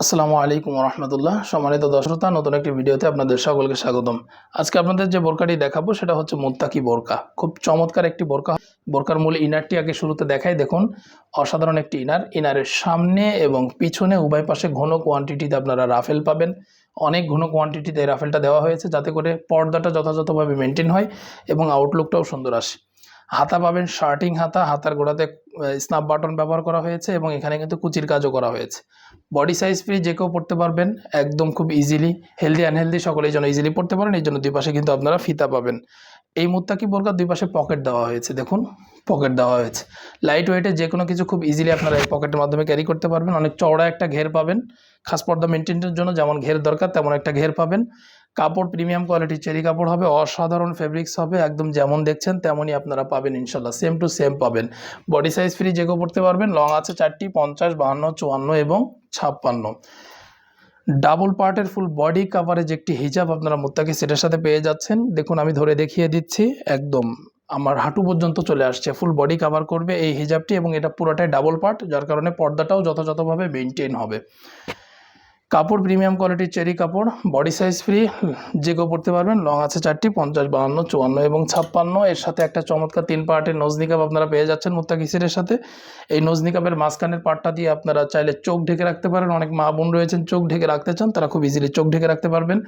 আসসালামু আলাইকুম রহমতুল্লাহ সম্মানিত দর্শকতা নতুন একটি ভিডিওতে আপনাদের সকলকে স্বাগতম। আজকে আপনাদের যে বোরকাটি দেখাবো, সেটা হচ্ছে মুত্তাকি বোরকা। খুব চমৎকার একটি বোরকা। বোরকার মূল ইনারটি আগে শুরুতে দেখাই, দেখুন। অসাধারণ একটি ইনার। ইনারের সামনে এবং পিছনে উভয় পাশে ঘন কোয়ান্টিটিতে আপনারা রাফেল পাবেন। অনেক ঘন কোয়ান্টিটিতে রাফেলটা দেওয়া হয়েছে, যাতে করে পর্দাটা যথাযথভাবে মেনটেন হয় এবং আউটলুকটাও সুন্দর আসে। হাতা পাবেন, শার্টিং হাতা, হাতার গোড়াতে স্ন্যাপ বাটন ব্যবহার করা হয়েছে এবং এখানে কিন্তু কুচির কাজও করা হয়েছে। বডি সাইজ ফ্রি যে কেউ পড়তে পারবেন, একদম খুব ইজিলি হেলদি আনহেলদি সকলেই যেন ইজিলি পড়তে পারেন, এই জন্য দুই পাশে কিন্তু আপনারা ফিতা পাবেন। এই মুত্তাকি বোরকার দুই পাশে পকেট দেওয়া হয়েছে, দেখুন পকেট দেওয়া হয়েছে। লাইট ওয়েটে যে কোনো কিছু খুব ইজিলি আপনারা এই পকেটের মাধ্যমে ক্যারি করতে পারবেন। অনেক চওড়া একটা ঘের পাবেন, খাস পর্দা মেনটেনের জন্য যেমন ঘের দরকার, তেমন একটা ঘের পাবেন। কাপড় প্রিমিয়াম কোয়ালিটি চেরি কাপড় হবে, অসাধারণ ফেব্রিক্স হবে, একদম যেমন দেখছেন তেমনই আপনারা পাবেন ইনশাল্লাহ সেম টু সেম পাবেন। বডি সাইজ ফ্রি কেউ পড়তে পারবেন লং আছে চারটি, পঞ্চাশ, বাহান্ন, চুয়ান্ন এবং ছাপ্পান্ন। ডাবল পার্টের ফুল বডি কাভারেজ একটি হিজাব আপনারা মুত্তাকি সেটের সাথে পেয়ে যাচ্ছেন। দেখুন, আমি ধরে দেখিয়ে দিচ্ছি, একদম আমার হাঁটু পর্যন্ত চলে আসছে ফুল বডি কাভার করবে এই হিজাবটি এবং এটা পুরোটাই ডাবল পার্ট যার কারণে পর্দাটাও যথাযথভাবে মেনটেন হবে। কাপড় প্রিমিয়াম কোয়ালিটির চেরি কাপড় বডি সাইজ ফ্রি যে কেউ পড়তে পারবেন লং আছে চারটি, পঞ্চাশ, বাহান্ন, চুয়ান্ন এবং ছাপ্পান্ন। এর সাথে একটা চমৎকার তিন পার্টের নজনিকাপ আপনারা পেয়ে যাচ্ছেন মুত্তা কিসিরের সাথে। এই নজনিকাপের মাঝখানের পার্টটা দিয়ে আপনারা চাইলে চোখ ঢেকে রাখতে পারেন। অনেক মা বোন রয়েছেন, চোখ ঢেকে রাখতে চান, তারা খুব ইজিলি চোখ ঢেকে রাখতে পারবেন।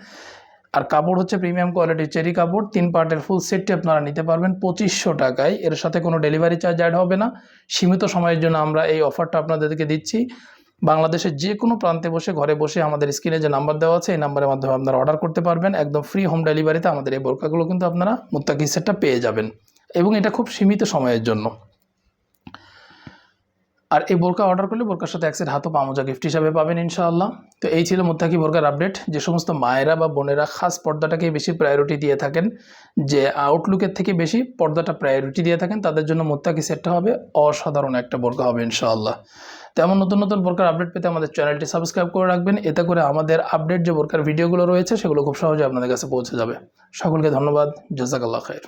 আর কাপড় হচ্ছে প্রিমিয়াম কোয়ালিটির চেরি কাপড়, তিন পার্টের ফুল সেটটি আপনারা নিতে পারবেন পঁচিশশো টাকায়। এর সাথে কোনো ডেলিভারি চার্জ অ্যাড হবে না। সীমিত সময়ের জন্য আমরা এই অফারটা আপনাদেরকে দিচ্ছি। বাংলাদেশের যে কোনো প্রান্তে বসে, ঘরে বসে আমাদের স্ক্রিনে যে নাম্বার দেওয়া আছে, এই নাম্বারের মাধ্যমে আপনারা অর্ডার করতে পারবেন। একদম ফ্রি হোম ডেলিভারিতে আমাদের এই বোরকাগুলো কিন্তু আপনারা মুত্তাকি সেটটা পেয়ে যাবেন। এবং এটা খুব সীমিত সময়ের জন্য। আর এই বোরকা অর্ডার করলে বোরকার সাথে এক সেট হাতও পামোজা গিফট হিসাবে পাবেন ইনশাআল্লাহ। তো এই ছিল মুত্তাকি বোরকার আপডেট যে সমস্ত মায়েরা বা বোনেরা খাস পর্দাটাকে বেশি প্রায়োরিটি দিয়ে থাকেন, যে আউটলুকের থেকে বেশি পর্দাটা প্রায়োরিটি দিয়ে থাকেন, তাদের জন্য মুত্তাকি সেটটা হবে। অসাধারণ একটা বোরকা হবে ইনশাআল্লাহ। তেমন নতুন নতুন বোরকার আপডেট পেতে আমাদের চ্যানেলটি সাবস্ক্রাইব করে রাখবেন। এতে করে আমাদের আপডেট যে বোরকার ভিডিওগুলো রয়েছে, সেগুলো খুব সহজে আপনাদের কাছে পৌঁছে যাবে। সকলকে ধন্যবাদ। জজাকাল্লা খায়ের